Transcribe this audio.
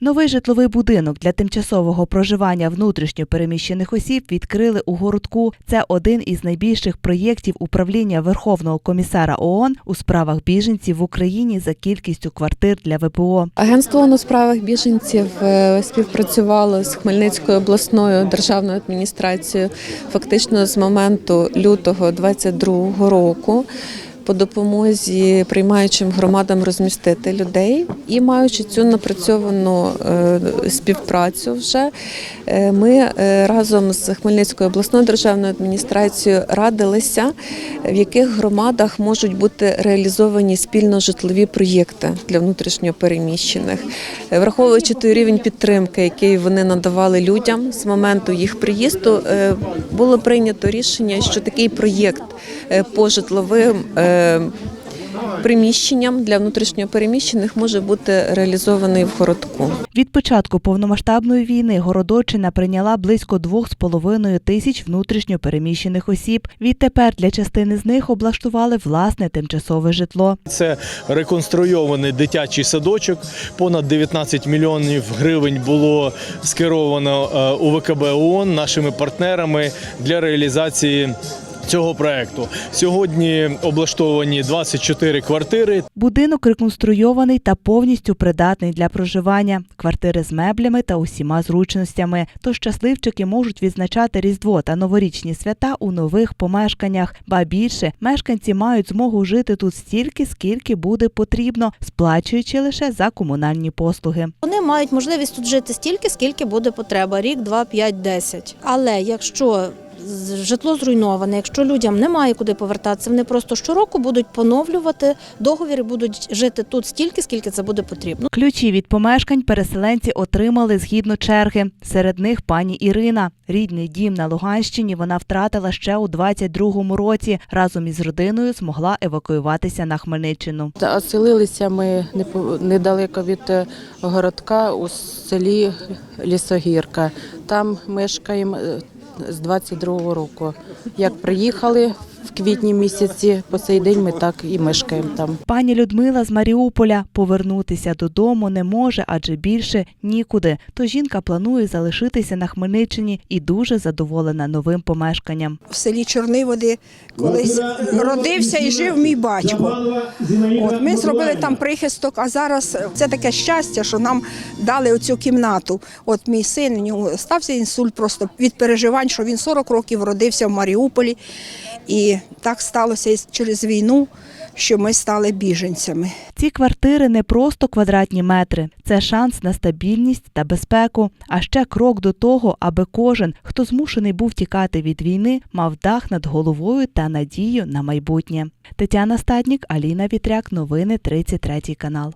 Новий житловий будинок для тимчасового проживання внутрішньо переміщених осіб відкрили у городку. Це один із найбільших проєктів управління Верховного комісара ООН у справах біженців в Україні за кількістю квартир для ВПО. Агентство ООН у справах біженців е, співпрацювало з Хмельницькою обласною державною адміністрацією фактично з моменту лютого 2022 року. По допомозі приймаючим громадам розмістити людей і маючи цю напрацьовану е, співпрацю, вже е, ми е, разом з Хмельницькою обласною державною адміністрацією радилися, в яких громадах можуть бути реалізовані спільно житлові проєкти для внутрішньопереміщених, враховуючи той рівень підтримки, який вони надавали людям з моменту їх приїзду, було прийнято рішення, що такий проєкт по житловим приміщенням для внутрішньопереміщених може бути реалізований в городку. Від початку повномасштабної війни Городоччина прийняла близько 2,5 тисяч внутрішньо переміщених осіб. Відтепер для частини з них облаштували власне тимчасове житло. Це реконструйований дитячий садочок. Понад 19 мільйонів гривень було скеровано е, у ВКБ ООН нашими партнерами для реалізації. Цього проекту сьогодні облаштовані 24 квартири. Будинок реконструйований та повністю придатний для проживання, квартири з меблями та усіма зручностями. Тож щасливчики можуть відзначати Різдво та новорічні свята у нових помешканнях. Ба більше мешканці мають змогу жити тут стільки, скільки буде потрібно, сплачуючи лише за комунальні послуги. Вони мають можливість тут жити стільки, скільки буде потреба рік, два, п'ять, десять. Але якщо житло зруйноване, якщо людям немає куди повертатися, вони просто щороку будуть поновлювати договір і будуть жити тут стільки, скільки це буде потрібно. Ключі від помешкань переселенці отримали згідно черги. Серед них пані Ірина. Рідний дім на Луганщині вона втратила ще у 22-му році. Разом із родиною змогла евакуюватися на Хмельниччину. Оселилися ми недалеко від е, городка у селі Лісогірка. Там мешкаємо е, з 22-го року. Як приїхали квітні місяці, по цей день ми так і мешкаємо там. Пані Людмила з Маріуполя повернутися додому не може, адже більше нікуди. То жінка планує залишитися на Хмельниччині і дуже задоволена новим помешканням. в селі Чорниводи колись родився і жив мій батько. От ми зробили там прихисток, а зараз це таке щастя, що нам дали оцю кімнату. От мій син у нього стався інсульт просто від переживань, що він 40 років родився в Маріуполі, і так сталося і через війну, що ми стали біженцями. Ці квартири не просто квадратні метри, це шанс на стабільність та безпеку, а ще крок до того, аби кожен, хто змушений був тікати від війни, мав дах над головою та надію на майбутнє. Тетяна Стаднік, Аліна Вітряк, новини 33 канал.